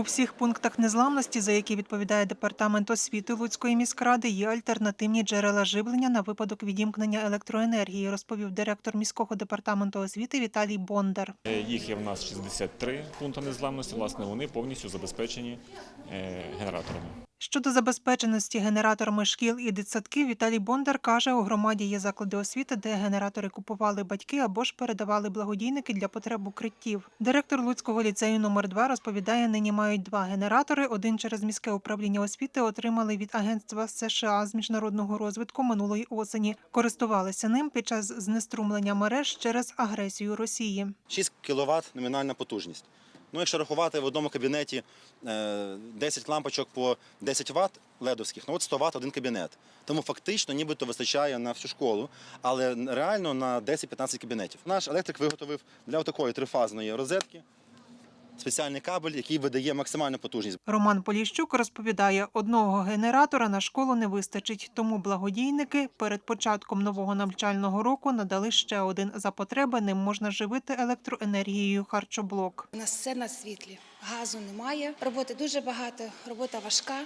У всіх пунктах незламності, за які відповідає департамент освіти Луцької міськради, є альтернативні джерела живлення на випадок відімкнення електроенергії, розповів директор міського департаменту освіти Віталій Бондар. Е, Їх є в нас 63 пункти незламності. Власне, вони повністю забезпечені е, генераторами. Щодо забезпеченості генераторами шкіл і дитсадків, Віталій Бондар каже, у громаді є заклади освіти, де генератори купували батьки або ж передавали благодійники для потреб укриттів. Директор Луцького ліцею номер 2 розповідає, нині мають два генератори. Один через міське управління освіти отримали від Агентства США з міжнародного розвитку минулої осені. Користувалися ним під час знеструмлення мереж через агресію Росії. 6 кВт номінальна потужність. Ну, якщо рахувати в одному кабінеті е, 10 лампочок по 10 Вт ледовських, ну от 100 Вт один кабінет. Тому фактично нібито вистачає на всю школу, але реально на 10-15 кабінетів. Наш електрик виготовив для такої трифазної розетки спеціальний кабель, який видає максимальну потужність. Роман Поліщук розповідає, одного генератора на школу не вистачить, тому благодійники перед початком нового навчального року надали ще один. За потреби ним можна живити електроенергією харчоблок. У нас все на світлі. Газу немає, роботи дуже багато, робота важка.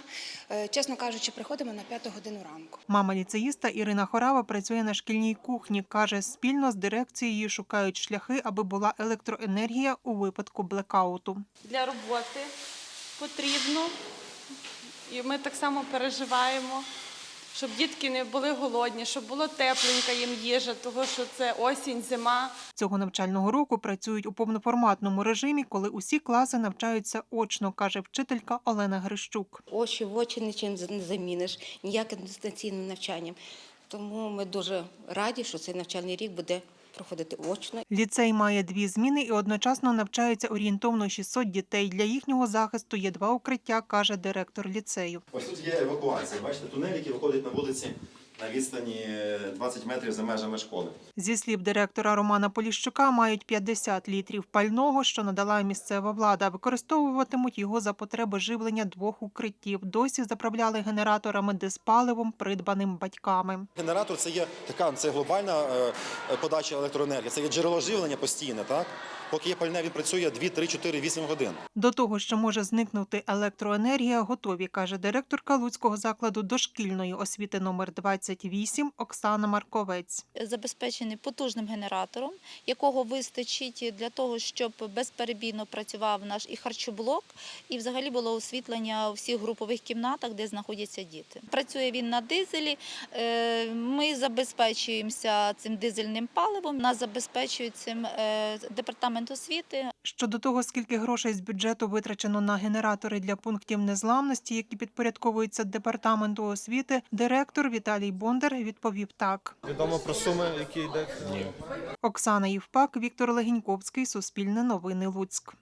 Е, Чесно кажучи, приходимо на п'яту годину ранку. Мама ліцеїста Ірина Хорава працює на шкільній кухні. каже, спільно з дирекцією шукають шляхи, аби була електроенергія у випадку блекауту. для роботи потрібно. І ми так само переживаємо, щоб дітки не були голодні, щоб було тепленька їм їжа, тому що це осінь, зима. Цього навчального року працюють у повноформатному режимі, коли усі класи навчаються очно, каже вчителька Олена Грищук. Очі в очі нічим не заміниш, ніяким дистанційним навчанням. Тому ми дуже раді, що цей навчальний рік буде проходити очно. Ліцей має дві зміни і одночасно навчаються орієнтовно 600 дітей. Для їхнього захисту є два укриття, каже директор ліцею. Ось тут є евакуація. Бачите, тунель, який виходить на вулиці на відстані 20 метрів за межами школи. Зі слів директора Романа Поліщука, мають 50 літрів пального, що надала місцева влада. Використовуватимуть його за потреби живлення двох укриттів. Досі заправляли генераторами диспаливом, придбаним батьками. Генератор це є така це глобальна е, подача електроенергії. Це є джерело живлення постійне, так? Поки є пальне, він працює 2, 3, 4, 8 годин. До того, що може зникнути електроенергія, готові, каже директорка Луцького закладу дошкільної освіти номер 28 Оксана Марковець. забезпечений потужним генератором, якого вистачить для того, щоб безперебійно працював наш і харчоблок, і взагалі було освітлення у всіх групових кімнатах, де знаходяться діти. Працює він на дизелі. е, Ми забезпечуємося цим дизельним паливом. Нас забезпечує цим е, департамент освіти. Щодо того, скільки грошей з бюджету витрачено на генератори для пунктів незламності, які підпорядковуються департаменту освіти, директор Віталій Бондар відповів так. Відомо про суми, які йде. Ні. Оксана Євпак, Віктор Легіньковський, Суспільне новини Луцьк.